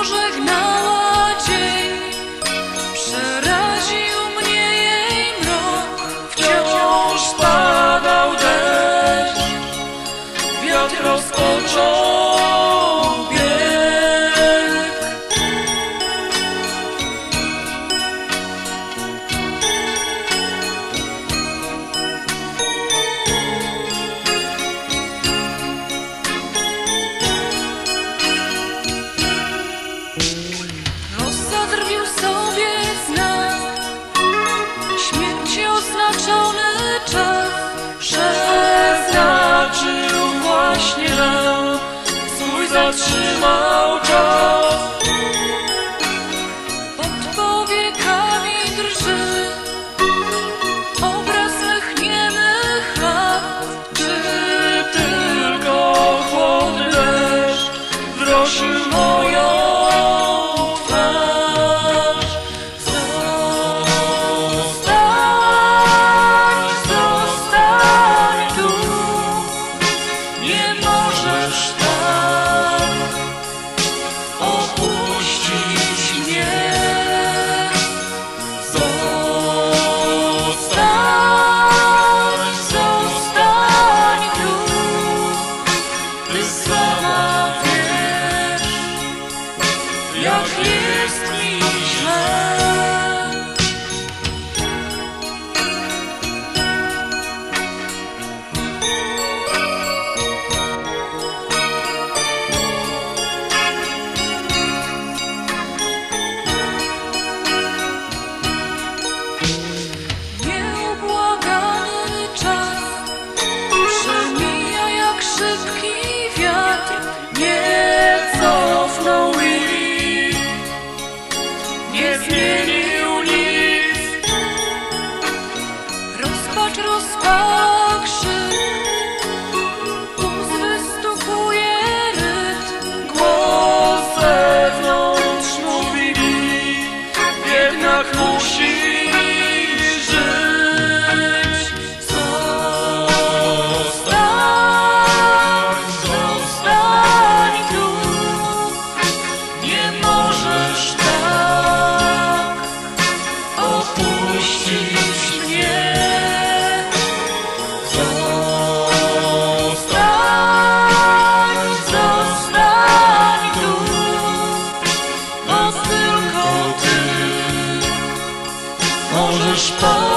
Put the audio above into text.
pożegnamy. 翅膀 This sun. opuścić mnie. Zostań, zostań tu, bo tylko ty możesz pomóc.